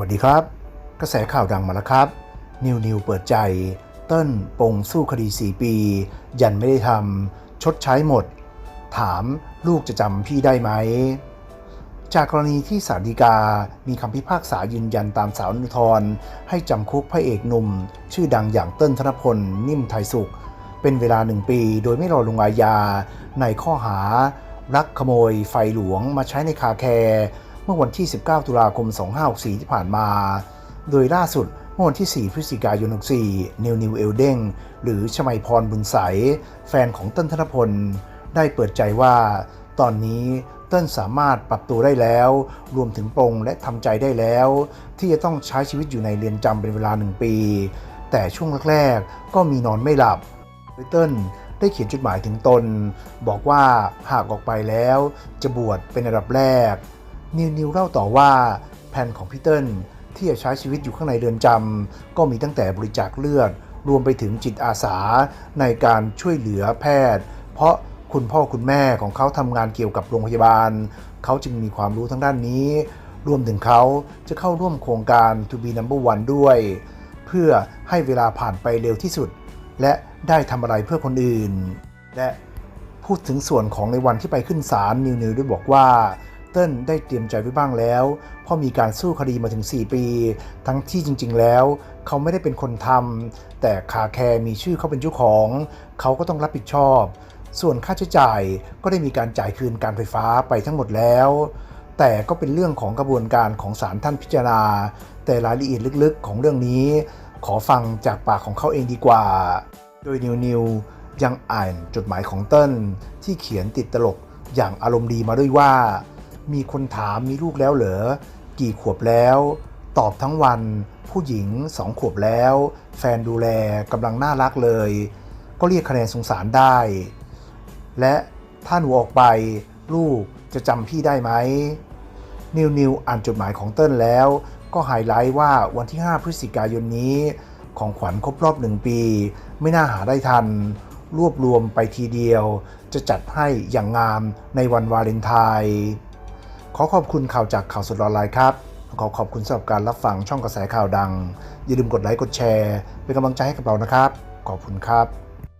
วัสดีครับ กระแสข่าวดังมาแล้วครับ นิวนิวเปิดใจ เติ้ลปงสู้คดี 4 ปี ยันไม่ได้ทำชดใช้หมด ถามลูกจะจำพี่ได้ไหม จากกรณีที่ศาลฎีกา มีคำพิพากษายืนยันตามสาวนุทรให้จำคุกพระเอกหนุ่ม ชื่อดังอย่างเติ้ลธนพล นิ่มไทยสุข เป็นเวลาหนึ่งปี โดยไม่รอลงอาญาในข้อหารักขโมยไฟหลวงมาใช้ในคาแคร์ เมื่อวันที่ 19 ตุลาคม 2564 ที่ผ่านมา โดยล่าสุดเมื่อวันที่ 4 พฤศจิกายน 64 นิวนิวเอลเด้งหรือชมัยพรบุญใส แฟนของเติ้ลธนพล ได้เปิดใจว่า ตอนนี้เติ้ลสามารถปรับตัวได้แล้ว รวมถึงปรงและทำใจได้แล้ว ที่จะต้องใช้ชีวิตอยู่ในเรือนจำเป็นเวลาหนึ่งปี แต่ช่วงแรกๆ ก็มีนอนไม่หลับโดยเติ้ลได้เขียนจดหมายถึงตน บอกว่าหากออกไปแล้ว จะบวชเป็นอันดับแรก นิวนิวเล่าต่อว่าแผนของพีเติลที่จะใช้ชีวิตอยู่ข้างในเรือนจำก็มีตั้งแต่บริจาคเลือด รวมไปถึงจิตอาสาในการช่วยเหลือแพทย์ เพราะคุณพ่อคุณแม่ของเขาทำงานเกี่ยวกับโรงพยาบาล เขาจึงมีความรู้ทั้งด้านนี้ รวมถึงเขาจะเข้าร่วมโครงการ To be number one ด้วย เพื่อให้เวลาผ่านไปเร็วที่สุด และได้ทำอะไรเพื่อคนอื่น และพูดถึงส่วนของในวันที่ไปขึ้นศาลนิวนิวได้บอกว่า เติ้ลได้เตรียมใจไว้บ้างแล้วเพราะมีการสู้คดีมาถึง 4 ปี ทั้งที่จริง ๆ แล้ว เขาไม่ได้เป็นคนทำแต่คาแคร์มีชื่อเขาเป็นเจ้าของ เขาก็ต้องรับผิดชอบ ส่วนค่าใช้จ่ายก็ได้มีการจ่ายคืนการไฟฟ้าไปทั้งหมดแล้ว แต่ก็เป็นเรื่องของกระบวนการของศาลท่านพิจารณา แต่รายละเอียดลึกๆ ของเรื่องนี้ ขอฟังจากปากของเขาเองดีกว่า โดยนิวนิวยังอ่านจดหมายของเติ้ลที่เขียนติดตลกอย่างอารมณ์ดีมาด้วยว่า มีคนถามมีลูกแล้วเหรอ กี่ขวบแล้ว ตอบทั้งวัน ผู้หญิงสองขวบแล้ว แฟนดูแลกำลังน่ารักเลย ก็เรียกคะแนนสงสารได้ และถ้าหนูออกไป ลูกจะจำพี่ได้ไหม นิวนิวอ่านจดหมายของเติ้ลแล้ว ก็ไฮไลท์ว่าวันที่ 5 พฤศจิกายนนี้ ของขวัญครบรอบหนึ่งปี ไม่น่าหาได้ทัน รวบรวมไปทีเดียว จะจัดให้อย่างงามในวันวาเลนไทน์ ขอขอบคุณข่าวจากข่าวสดออนไลน์ครับ ขอขอบคุณสำหรับการรับฟังช่องกระแสข่าวดัง อย่าลืมกดไลค์กดแชร์ เป็นกำลังใจให้กับเรานะครับ ขอบคุณครับ